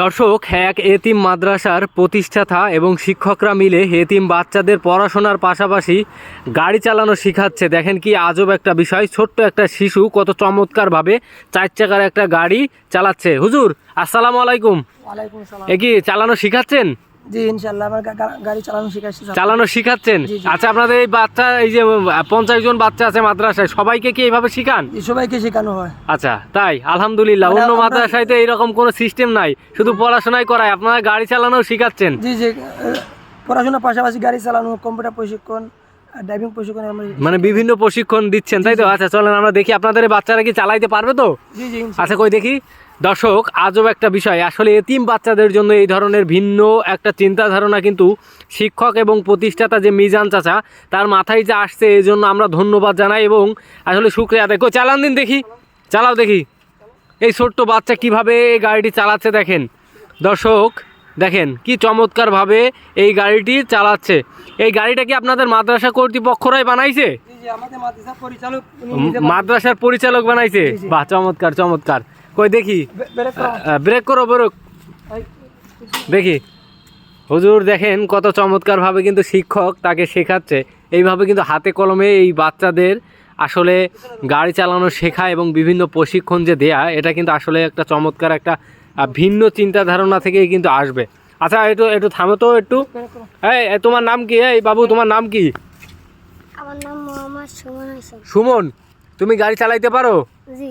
দর্শক এক এতিম মাদ্রাসার প্রতিষ্ঠাতা এবং শিক্ষকরা মিলে এতিম বাচ্চাদের পড়াশোনার পাশাপাশি গাড়ি চালানো শিখাচ্ছে। দেখেন কি আজব একটা বিষয় ছোট্ট একটা শিশু কত চমৎকারভাবে চার চাকার একটা গাড়ি চালাচ্ছে। হুজুর আসসালামু আলাইকুম। এ কি চালানো শিখাচ্ছেন? জি ইনশাআল্লাহ আমার গাড়ি চালানো শিখাচ্ছি চালানো শিখাচ্ছেন। আচ্ছা আপনাদের এই বাচ্চা এই যে পঞ্চাশ জন বাচ্চা আছে মাদ্রাসায় সবাইকে কি এইভাবে শিখান? সবাইকে শেখানো হয়। আচ্ছা তাই আলহামদুলিল্লাহ মানে অন্য মাদ্রাসায় তো এরকম কোনো সিস্টেম নাই শুধু পড়াশোনাই করায় আপনারা গাড়ি চালানো শিখাচ্ছেন? জি জি পড়াশোনার পাশাপাশি গাড়ি চালানো কম্পিউটার প্রশিক্ষণ ড্রাইভিং প্রশিক্ষণ মানে বিভিন্ন প্রশিক্ষণ দিচ্ছেন তাই তো? আচ্ছা চলেন আমরা দেখি আপনাদের বাচ্চারা কি চালাইতে পারবে তো? জি জি ইনশাল্লাহ। আচ্ছা কই দেখি? দর্শক আজব একটা বিষয় আসলে এতিম বাচ্চাদের জন্য এই ধরনের ভিন্ন একটা চিন্তা ধারণা কিন্তু শিক্ষক এবং প্রতিষ্ঠাতা যে মিজান চাচা তার মাথায় যে আসছে এই জন্য আমরা ধন্যবাদ জানাই এবং আসলে শুক্রিয়া আদায় কই চালান দিন দেখি চালাও দেখি। এই ছোট্ট বাচ্চা কীভাবে এই গাড়িটি চালাচ্ছে দেখেন। দর্শক দেখেন কি চমৎকারভাবে এই গাড়িটি চালাচ্ছে। এই গাড়িটা কি আপনাদের মাদ্রাসা কর্তৃপক্ষরাই বানাইছে? মাদ্রাসার পরিচালক বানাইছে। বাহ চমৎকার চমৎকার। কই দেখি। বেরেক করা। ব্রেক দেখি। হুজুর দেখেন কত চমৎকারভাবে কিন্তু শিক্ষক তাকে শেখাচ্ছে। এইভাবে কিন্তু হাতে কলমে এই বাচ্চাদের আসলে গাড়ি চালানো শেখা এবং বিভিন্ন প্রশিক্ষণ যে দেয়া এটা কিন্তু আসলে একটা চমৎকার একটা ভিন্ন চিন্তা ধারণা থেকেই কিন্তু আসবে। আচ্ছা একটু একটু থামো তো একটু। এই তোমার নাম কি? এই বাবু তোমার নাম কি? আমার নাম মোহাম্মদ সুমন হোসেন। সুমন তুমি গাড়ি চালাইতে পারো? জি।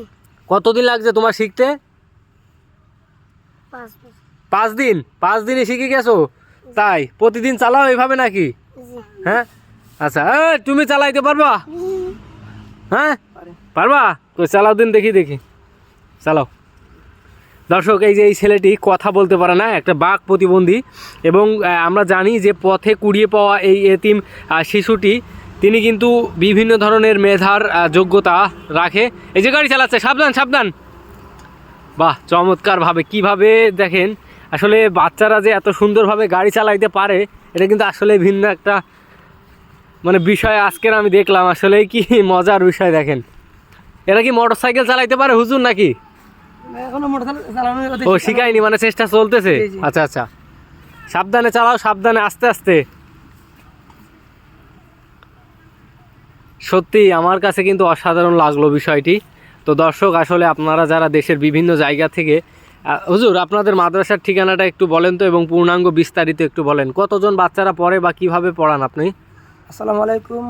কতদিন লাগছে তোমার শিখতে? পাঁচ দিন। পাঁচ দিনে? শিখে গেছো? তাই প্রতিদিন চালাও এইভাবে নাকি? হ্যাঁ? আচ্ছা তুমি চালাইতে পারবা? হ্যাঁ? পারবা? তো চালাও দিন দেখি দেখি। চালাও। দর্শক, এই যে এই ছেলেটি কথা বলতে পারে না, একটা বাঘ প্রতিবন্ধী। এবং আমরা জানি যে পথে কুড়িয়ে পাওয়া এই এতিম শিশুটি, তিনি কিন্তু বিভিন্ন ধরনের মেধার যোগ্যতা রাখে। এই যে গাড়ি চালাচ্ছে, সাবধান সাবধান। বাহ, চমৎকারভাবে। কীভাবে দেখেন, আসলে বাচ্চারা যে এত সুন্দরভাবে গাড়ি চালাইতে পারে, এটা কিন্তু আসলে ভিন্ন একটা মানে বিষয় আজকের আমি দেখলাম। আসলে কি মজার বিষয় দেখেন। এরা কি মোটর সাইকেল চালাইতে পারে হুজুর নাকি এখনও মোটরসাইকেল চালানো ওদের ও শিখায়নি মানে চেষ্টা চলতেছে। আচ্ছা আচ্ছা। সাবধানে চালাও সাবধানে আস্তে আস্তে। সত্যি আমার কাছে কিন্তু অসাধারণ লাগল বিষয়টি। তো দর্শক আসলে আপনারা যারা দেশের বিভিন্ন জায়গা থেকে হুজুর আপনাদের মাদ্রাসার ঠিকানাটা একটু বলেন তো এবং পূর্ণাঙ্গ বিস্তারিত একটু বলেন। কতজন বাচ্চারা পড়ে বা কীভাবে পড়ান আপনি? আসসালামু আলাইকুম।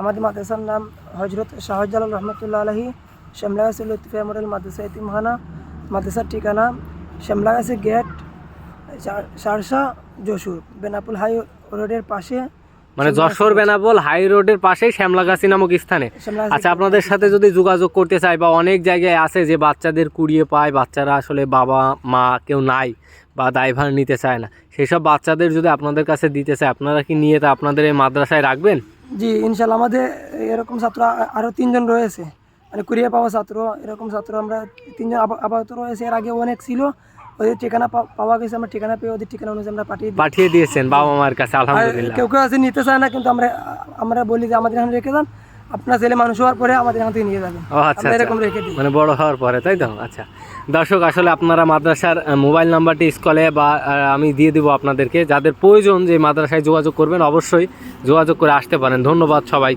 আমাদের মাদ্রাসার নাম হজরত শাহজালাল রহমতুল্লাহ আলহি শ্যামলা মডেল মাদ্রাসা ইতিমখানা। মাদ্রাসার ঠিকানা শ্যামলাগাছি গেট সারসা যশোর বেনাপুল হাই রোডের পাশে মানে যশোর বেনাপোল হাই রোডের পাশেই শ্যামলাগাছি নামক স্থানে। আচ্ছা আপনাদের সাথে যদি যোগাযোগ করতে চাই বা অনেক জায়গায় আছে যে বাচ্চাদের কুড়িয়ে পায় বাচ্চারা আসলে বাবা মা কেউ নাই বা দায়ভার নিতে চায় না সেসব বাচ্চাদের যদি আপনাদের কাছে দিতে চায় আপনারা কি নিয়ে তা আপনাদের এই মাদ্রাসায় রাখবেন? জি ইনশাল্লাহ আমাদের এরকম ছাত্র আরও তিনজন রয়েছে। মানে কুড়িয়ে পাওয়া ছাত্র এরকম ছাত্র আমরা তিনজন আপা- আপাতত রয়েছে। এর আগে অনেক ছিল ওদের ঠিকানা পাওয়া গেছে আমরা ঠিকানা পেয়ে ওদের ঠিকানা অনুযায়ী আমরা পাঠিয়ে পাঠিয়ে দিয়েছেন বাবা মার কাছে আলহামদুলিল্লাহ। কেউ কেউ আছে নিতে চায় না কিন্তু আমরা আমরা বলি যে আমাদের এখানে রেখে দেন আপনার ছেলে মানুষ হওয়ার পরে আমাদের এখান থেকে নিয়ে যাবেন। ও আচ্ছা আচ্ছা। এরকম রেখে দিই। মানে বড় হওয়ার পরে তাই তো? আচ্ছা। দর্শক আসলে আপনারা মাদ্রাসার মোবাইল নাম্বারটি স্কলে বা আমি দিয়ে দিব আপনাদেরকে। যাদের প্রয়োজন যে মাদ্রাসায় যোগাযোগ করবেন অবশ্যই যোগাযোগ করে আসতে পারেন। ধন্যবাদ সবাইকে।